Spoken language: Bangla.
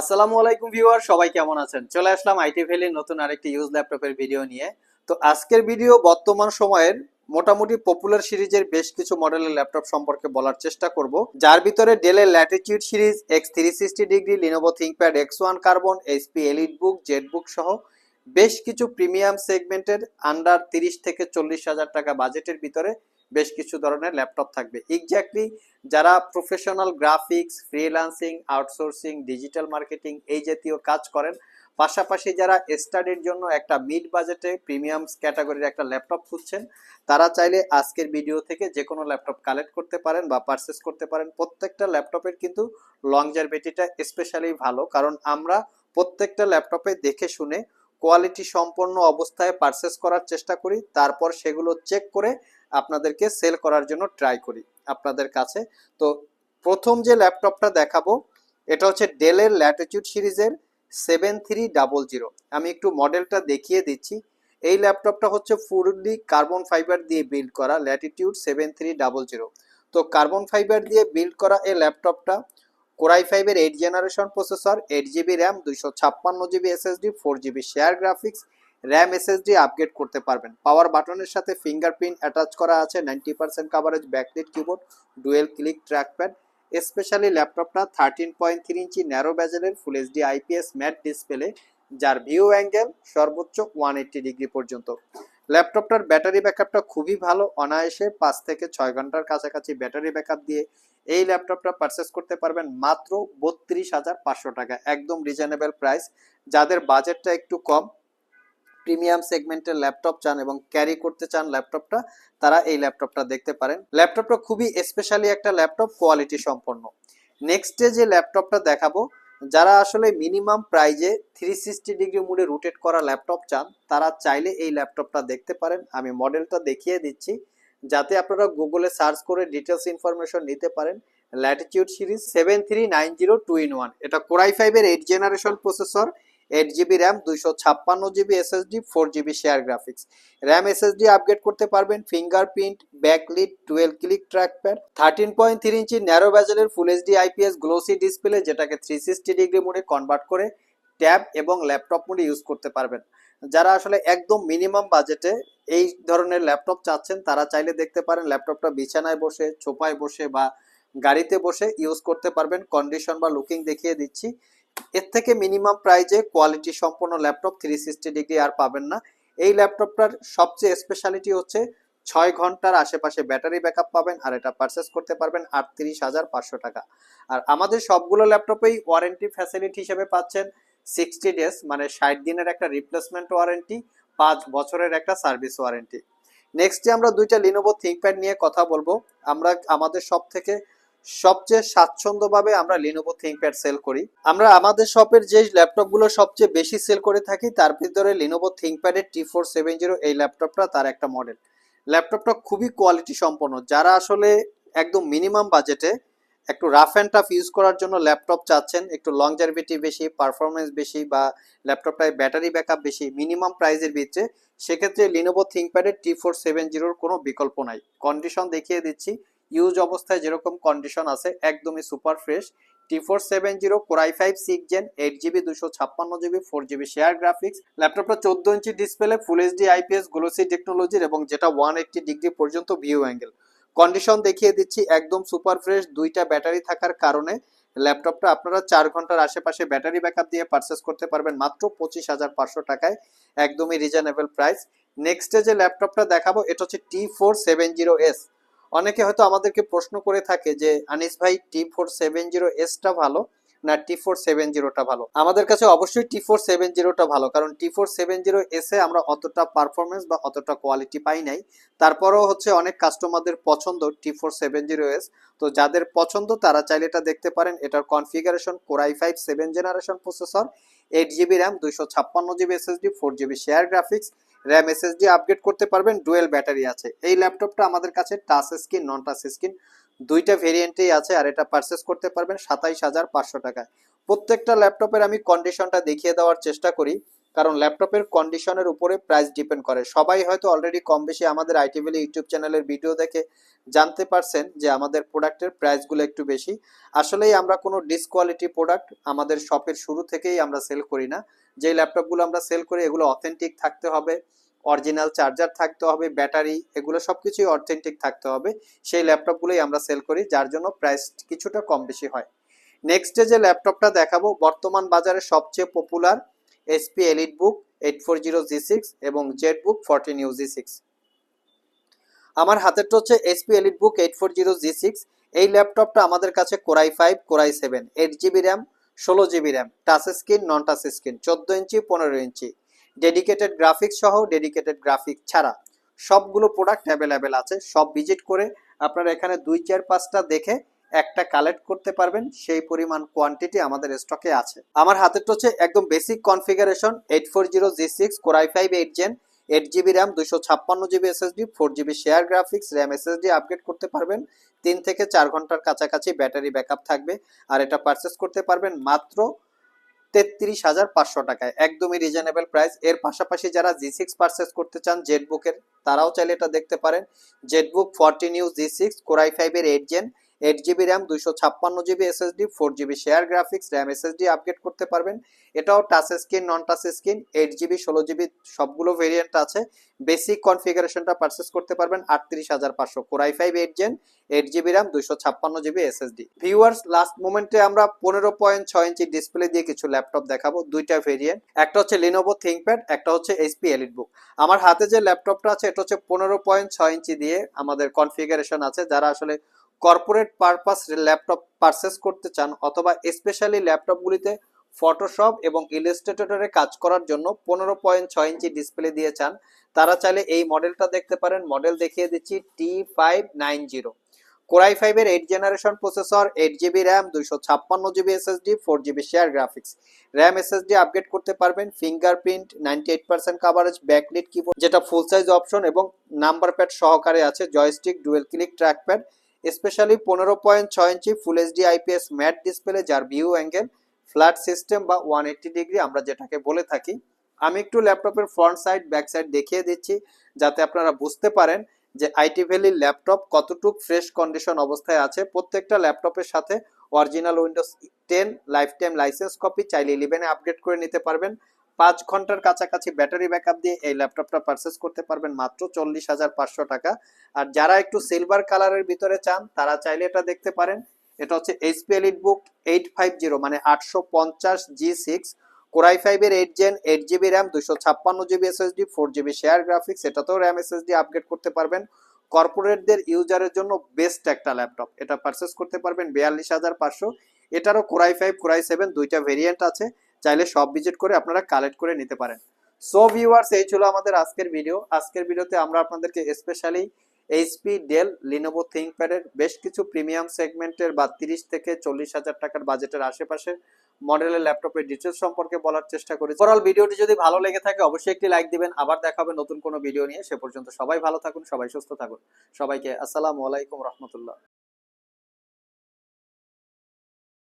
আসসালামু আলাইকুম ভিউয়ার, সবাই কেমন আছেন? চলে আসলাম আইটি ভ্যালির নতুন আরেকটি ইউজ ল্যাপটপের ভিডিও নিয়ে। তো আজকের ভিডিও বর্তমান সময়ের মোটামুটি পপুলার সিরিজের বেশ কিছু মডেলের ল্যাপটপ সম্পর্কে বলার চেষ্টা করব। যার ভিতরে ডেলের Latitude series X three sixty degree Lenovo ThinkPad X one Carbon HP EliteBook Z Book সহ বেশ কিছু প্রিমিয়াম সেগমেন্টের আন্ডার তিরিশ থেকে চল্লিশ হাজার টাকা বাজেটের ভিতরে বেশ কিছু ধরনের ল্যাপটপ থাকবে। এক্স্যাক্টলি যারা professional graphics freelancing outsourcing digital marketing এই জাতীয় কাজ করেন, পাশাপাশি যারা স্টাডির জন্য একটা মিড বাজেটে প্রিমিয়াম ক্যাটাগরির একটা ল্যাপটপ খুঁজছেন, তারা চাইলে আজকের ভিডিও থেকে যে কোনো ল্যাপটপ কালেক্ট করতে পারেন বা পারচেস করতে পারেন। প্রত্যেকটা ল্যাপটপের কিন্তু লংজারভিটিটা স্পেশালি ভালো, কারণ আমরা প্রত্যেকটা ল্যাপটপে দেখে শুনে কোয়ালিটি সম্পন্ন অবস্থায় পারচেস করার চেষ্টা করি, তারপর সেগুলো চেক করে আপনাদেরকে সেল করার জন্য ট্রাই করি আপনাদের কাছে। তো প্রথম যে ল্যাপটপটা দেখাবো, এটা হচ্ছে ডেলের ল্যাটিটিউড সিরিজের সেভেন থ্রি ডাবল জিরো আমি একটু মডেলটা দেখিয়ে দিচ্ছি। এই ল্যাপটপটা হচ্ছে ফুললি কার্বন ফাইবার দিয়ে বিল্ড করা Latitude seven three double zero তো কার্বন ফাইবার দিয়ে বিল্ড করা এই ল্যাপটপটা কোরাই ফাইভের eight generation processor eight GB RAM দুইশো ছাপ্পান্ন GB SSD four GB share graphics RAM SSD upgrade করতে পারবেন। পাওয়ার বাটনের সাথে ফিঙ্গারপ্রিন্ট অ্যাটাচ করা আছে ninety percent coverage backlit keyboard dual click trackpad specially ল্যাপটপটা thirteen point three inch narrow ব্যাজেলের full HD IPS matte display যার ভিউ অ্যাঙ্গেল সর্বোচ্চ ওয়ান এইট্টি ডিগ্রি পর্যন্ত। ল্যাপটপটার ব্যাটারি ব্যাকআপটা খুবই ভালো, অনায়াসে পাঁচ থেকে ছয় ঘণ্টার কাছাকাছি ব্যাটারি ব্যাকআপ দিয়ে এই ল্যাপটপটা পারচেস করতে পারবেন মাত্র বত্রিশ হাজার পাঁচশো টাকা, একদম রিজনেবল প্রাইস যাদের বাজেটটা একটু কম প্রিমিয়াম সেগমেন্টের ল্যাপটপ চান এবং ক্যারি করতে চান ল্যাপটপটা, তারা এই ল্যাপটপটা দেখতে পারেন। ল্যাপটপটা খুবই স্পেশালি একটা ল্যাপটপ কোয়ালিটি সম্পন্ন। নেক্সটে যে ল্যাপটপটা দেখাবো, যারা আসলে মিনিমাম প্রাইজে থ্রি সিক্সটি ডিগ্রি মুডে রুটেট করা ল্যাপটপ চান, তারা চাইলে এই ল্যাপটপটা দেখতে পারেন। আমি মডেলটা দেখিয়ে দিচ্ছি। যাতে আপনারা গুগলে সার্চ করে ডিটেলস ইনফরমেশন নিতে পারেন। Latitude series seven three nine zero two in one এটা কোরাই ফাইভের eight generation processor eight GB RAM দুইশো ছাপ্পান্ন GB SSD four GB share graphics RAM SSD upgrade করতে পারবেন fingerprint backlit twelve click trackpad thirteen point three inch narrow ব্যাজেলের full HD IPS glossy display যেটাকে থ্রি সিক্সটি ডিগ্রি মোডে কনভার্ট করে ট্যাব এবং ল্যাপটপ মোডে ইউজ করতে পারবেন। যারা আসলে একদম মিনিমাম বাজেটে এই ধরনের ল্যাপটপ চাচ্ছেন, তারা চাইলে দেখতে পারেন ল্যাপটপটা বিছানায় বসে, ছোপায় বসে বা গাড়িতে বসে ইউজ করতে পারবেন। কন্ডিশন বা লুকিং দেখিয়ে দিচ্ছি। এর থেকে মিনিমাম প্রাইজে কোয়ালিটি সম্পন্ন ল্যাপটপ থ্রি সিক্সটি ডিগ্রি আর পাবেন না। এই ল্যাপটপটার সবচেয়ে স্পেশালিটি হচ্ছে ছয় ঘণ্টার আশেপাশে ব্যাটারি ব্যাকআপ পাবেন আর এটা পারচেস করতে পারবেন আটত্রিশ হাজার পাঁচশো টাকা। আর আমাদের সবগুলো ল্যাপটপেই ওয়ারেন্টি ফ্যাসিলিটি হিসেবে পাচ্ছেন সিক্সটি ডেজ মানে ষাট দিনের একটা রিপ্লেসমেন্ট ওয়ারেন্টি পাঁচ বছরের একটা সার্ভিস ওয়ারেন্টি নেক্সটে আমরা দুইটা লিনোভো থিঙ্কপ্যাড নিয়ে কথা বলব। আমরা আমাদের সব থেকে সবচেয়ে স্বাচ্ছন্দ্যভাবে আমরা লিনোভো থিঙ্কপ্যাড সেল করি। আমরা আমাদের শপের যে ল্যাপটপগুলো সবচেয়ে বেশি সেল করে থাকি, তার ভিতরে লিনোভো থিঙ্কপ্যাডের টি ফোর সেভেন জিরো এই ল্যাপটপটা তার একটা মডেল ল্যাপটপটা খুবই কোয়ালিটি সম্পন্ন। যারা আসলে একদম মিনিমাম বাজেটে একটু রাফ অ্যান্ড টাফ ইউজ করার জন্য ল্যাপটপ চাচ্ছেন, একটু লংজারভিটি বেশি পারফরমেন্স বেশি বা ল্যাপটপটায় ব্যাটারি ব্যাকআপ বেশি মিনিমাম প্রাইসের ভিতরে, সেক্ষেত্রে লিনোভো থিঙ্কপ্যাডের টি ফোর সেভেন জিরোর কোনো বিকল্প নাই। কন্ডিশন দেখিয়ে দিচ্ছি। ইউজ অবস্থায় যেরকম কন্ডিশন আছে, একদমই super fresh T four seven zero core i five six gen eight GB দুশো ছাপ্পান্ন GB four GB share graphics ল্যাপটপটা চোদ্দ inch display full HD IPS glossy টেকনোলজির এবং যেটা ওয়ান এইট্টি ডিগ্রি পর্যন্ত ভিউ অ্যাঙ্গেল কন্ডিশন দেখিয়ে দিচ্ছি, একদম সুপার ফ্রেশ দুইটা ব্যাটারি থাকার কারণে ল্যাপটপটা আপনারা চার ঘণ্টার আশেপাশে ব্যাটারি ব্যাকআপ দিয়ে পারচেস করতে পারবেন মাত্র পঁচিশ হাজার পাঁচশো টাকায়, একদমই রিজনেবল প্রাইস নেক্সটে যে ল্যাপটপটা দেখাবো, এটা হচ্ছে T four seven zero S অনেকে হয়তো আমাদেরকে প্রশ্ন করে থাকে যে, আনিস ভাই, টি ফোর সেভেন জিরো এসটা ভালো না টি ফোর সেভেন জিরোটা ভালো? আমাদের কাছে অবশ্যই টি ফোর সেভেন জিরোটা ভালো, কারণ টি ফোর সেভেন জিরো এসে আমরা অতটা পারফরমেন্স বা অতটা কোয়ালিটি পাই নাই। তারপরেও হচ্ছে অনেক কাস্টমারদের পছন্দ T four seven zero S. তো যাদের পছন্দ, তারা চাইলে এটা দেখতে পারেন। এটার configuration core i five seven generation processor eight GB RAM দুইশো ছাপ্পান্ন GB SSD four GB share graphics RAM SSD upgrade করতে পারবেন, ডুয়েল ব্যাটারি আছে। এই ল্যাপটপটা আমাদের কাছে touch screen non touch screen দুইটা ভেরিয়েন্টেই আছে আর এটা পারচেস করতে পারবেন সাতাইশ হাজার পাঁচশো টাকায়। প্রত্যেকটা ল্যাপটপের আমি কন্ডিশনটা দেখিয়ে দেওয়ার চেষ্টা করি। কারণ ল্যাপটপের কন্ডিশনের উপরে প্রাইস ডিপেন্ড করে। সবাই হয়তো অলরেডি কম বেশি আমাদের আইটি ভ্যালি ইউটিউব চ্যানেলের ভিডিও দেখে জানতে পারছেন যে আমাদের প্রোডাক্টের প্রাইসগুলো একটু বেশি। আসলেই আমরা কোনো ডিসকোয়ালিটি প্রোডাক্ট আমাদের শপের শুরু থেকেই আমরা সেল করি না। যে ল্যাপটপগুলো আমরা সেল করি, এগুলো অথেন্টিক থাকতে হবে অরিজিনাল চার্জার থাকতে হবে ব্যাটারি এগুলো সব কিছুই অথেন্টিক থাকতে হবে। সেই ল্যাপটপগুলোই আমরা সেল করি, যার জন্য প্রাইস কিছুটা কম বেশি হয়। নেক্সটে যে ল্যাপটপটা দেখাবো, বর্তমান বাজারে সবচেয়ে popular SP EliteBook eight four zero G six এবং ZBook fourteen U G six আমার হাতেরটা হচ্ছে SP EliteBook eight four zero G six এই ল্যাপটপটা আমাদের কাছে core i five core i seven eight GB RAM ষোলো GB RAM touch screen non touch screen চোদ্দ ইঞ্চি পনেরো ইঞ্চি ডেডিকেটেড গ্রাফিক্স সহ ডেডিকেটেড গ্রাফিক্স ছাড়া সবগুলো প্রোডাক্ট অ্যাভেলেবেল আছে। সব ভিজিট করে আপনারা এখানে দুই, চার, পাঁচটা দেখে একটা কালেক্ট করতে পারবেন, সেই পরিমাণ কোয়ান্টিটি আমাদের স্টকে আছে। আমার হাতেরটা হচ্ছে একদম basic configuration eight four zero G six core i five eight gen eight GB RAM দুশো ছাপ্পান্ন GB SSD four GB share graphics RAM SSD upgrade করতে পারবেন। তিন থেকে চার ঘণ্টার কাছাকাছি ব্যাটারি ব্যাকআপ থাকবে। আর এটা পারচেস করতে পারবেন মাত্র তেত্রিশ হাজার পাঁচশো টাকায়। একদমই রিজনেবল প্রাইস এর পাশাপাশি যারা জি সিক্স পারচেস করতে চান জেড বুকের তারাও চাইলে এটা দেখতে পারেন। ZBook fourteen U G six core i ফাইভের eight gen eight GB RAM দুইশো ছাপ্পান্ন GB SSD four GB share graphics RAM SSD upgrade করতে পারবেন। এটাও touch screen non touch screen eight GB ষোলো জিবি সবগুলো ভেরিয়েন্ট আছে। বেসিক কনফিগারেশনটা পারচেস করতে পারবেন আটত্রিশ হাজার পাঁচশো। Core i five eight gen eight GB RAM দুইশো ছাপ্পান্ন জিবি এসএসডি ভিউয়ার্স লাস্ট মোমেন্টে আমরা পনেরো পয়েন্ট ছয় ইঞ্চি ডিসপ্লে দিয়ে কিছু ল্যাপটপ দেখাবো, দুইটা ভেরিয়েন্ট একটা হচ্ছে লিনোভো থিঙ্কপ্যাড একটা হচ্ছে এইচপি এলিট বুক আমার হাতে যে ল্যাপটপটা আছে, এটা হচ্ছে পনেরো পয়েন্ট ছয় ইঞ্চি দিয়ে আমাদের কনফিগারেশন আছে। যারা আসলে কর্পোরেট পারপাস ল্যাপটপ পারচেস করতে চান অথবা স্পেশালি ল্যাপটপগুলিতে ফটোশপ এবং ইলাস্ট্রেটরে কাজ করার জন্য পনেরো পয়েন্ট ছয় ইঞ্চি ডিসপ্লে দিয়ে চান, তারা চাইলে এই মডেলটা দেখতে পারেন। মডেল দেখিয়ে দিচ্ছি T five nine zero core i ফাইভের eight generation processor eight GB RAM দুইশো ছাপ্পান্ন GB SSD four GB share graphics RAM SSD upgrade করতে পারবেন fingerprint ninety eight percent coverage backlit keyboard যেটা ফুল সাইজ অপশন এবং নাম্বার প্যাড সহকারে আছে joystick dual click trackpad specially পনেরো পয়েন্ট ছয় inch full HD IPS matte display যার ভিউ অ্যাঙ্গেল ফ্ল্যাট সিস্টেম বা ওয়ান এইট্টি ডিগ্রি আমরা যেটাকে বলে থাকি। আমি একটু ল্যাপটপের ফ্রন্ট সাইড ব্যাক সাইড দেখিয়ে দিচ্ছি, যাতে আপনারা বুঝতে পারেন যে আইটি ভ্যালির ল্যাপটপ কতটুক ফ্রেশ কন্ডিশন অবস্থায় আছে। প্রত্যেকটা ল্যাপটপের সাথে original Windows ten lifetime licence copy চাইলে ইলেভেনে আপগ্রেড করে নিতে পারবেন। পাঁচ ঘণ্টার কাছাকাছি ব্যাটারি ব্যাকআপ দিয়ে এই ল্যাপটপটা পারচেস করতে পারবেন মাত্র চল্লিশ হাজার পাঁচশো টাকা। আর যারা একটু সিলভার কালারের ভিতরে চান, তারা চাইলে এটা দেখতে পারেন। এটা হচ্ছে HP EliteBook eight five zero মানে আটশো পঞ্চাশ জি সিক্স কোরাই ফাইভের eight gen eight GB RAM দুশো ছাপ্পান্ন GB SSD four GB share graphics এটাতেও র্যাম এসএসডি আপগ্রেড করতে পারবেন। কর্পোরেটদের ইউজারের জন্য বেস্ট একটা ল্যাপটপ। এটা পারচেস করতে পারবেন বিয়াল্লিশ হাজার পাঁচশো। এটারও core i five core i seven দুইটা ভেরিয়েন্ট আছে। চাইলে সব ভিজিট করে আপনারা কালেক্ট করে নিতে পারেন। সো ভিউয়ার্স এই ছিল আমাদের আজকের ভিডিও আজকের ভিডিওতে আমরা আপনাদেরকে স্পেশালি এইচপি ডেল লিনোভো থিঙ্কপ্যাডের বেশ কিছু প্রিমিয়াম সেগমেন্টের বা তিরিশ থেকে চল্লিশ হাজার টাকার বাজেটের আশেপাশে মডেলের ল্যাপটপের ডিটেলস সম্পর্কে বলার চেষ্টা করি। ওভারঅল ভিডিওটি যদি ভালো লেগে থাকে, অবশ্যই একটি লাইক দিবেন। আবার দেখা হবে নতুন কোনো ভিডিও নিয়ে। সে পর্যন্ত সবাই ভালো থাকুন, সবাই সুস্থ থাকুন। সবাইকে আসসালামু আলাইকুম রহমতুল্লাহ।